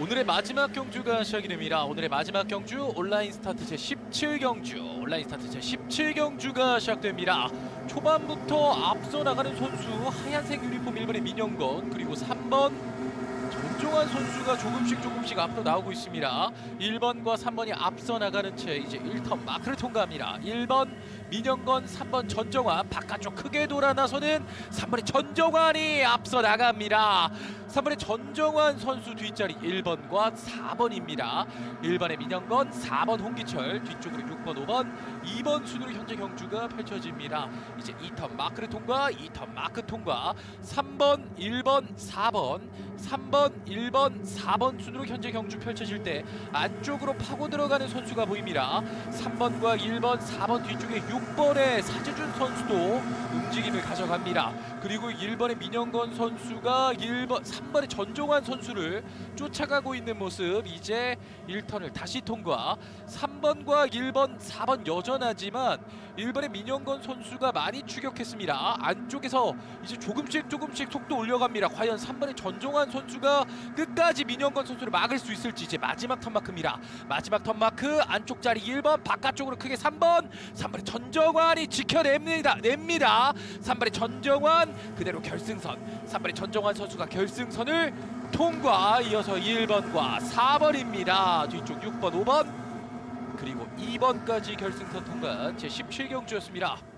오늘의 마지막 경주가 시작이 됩니다. 오늘의 마지막 경주 온라인 스타트 제 17경주 온라인 스타트 제 17경주가 시작됩니다. 초반부터 앞서 나가는 선수 하얀색 유니폼 1번의 민영건 그리고 3번 전종환 선수가 조금씩 조금씩 앞으로 나오고 있습니다. 1번과 3번이 앞서 나가는 채 이제 1턴 마크를 통과합니다. 1번 민영건, 3번 전정환 바깥쪽 크게 돌아 나서는 3번의 전정환이 앞서 나갑니다. 3번의 전정환 선수 뒷자리 1번과 4번입니다. 1번의 민영건, 4번 홍기철, 뒤쪽으로 6번, 5번, 2번 순으로 현재 경주가 펼쳐집니다. 이제 2턴 마크를 통과, 2턴 마크 통과, 3번, 1번, 4번, 3번, 1번, 4번 순으로 현재 경주 펼쳐질 때 안쪽으로 파고 들어가는 선수가 보입니다. 3번과 1번, 4번 뒤쪽에 6번의 사재준 선수도 움직임을 가져갑니다. 그리고 1번의 민영건 선수가 1번, 3번의 전종환 선수를 쫓아가고 있는 모습. 이제 1턴을 다시 통과. 3번과 1번, 4번 여전하지만 1번의 민영건 선수가 많이 추격했습니다. 안쪽에서 이제 조금씩 조금씩 속도 올려갑니다. 과연 3번의 전종환 선수가 끝까지 민영건 선수를 막을 수 있을지 이제 마지막 턴마크입니다. 마지막 턴마크 안쪽 자리 1번 바깥쪽으로 크게 3번 3번의 전정환이 지켜냅니다. 냅니다. 3번의 전정환 그대로 결승선 3번의 전정환 선수가 결승선을 통과 이어서 1번과 4번입니다. 뒤쪽 6번 5번 그리고 2번까지 결승선 통과한 제 17경주였습니다.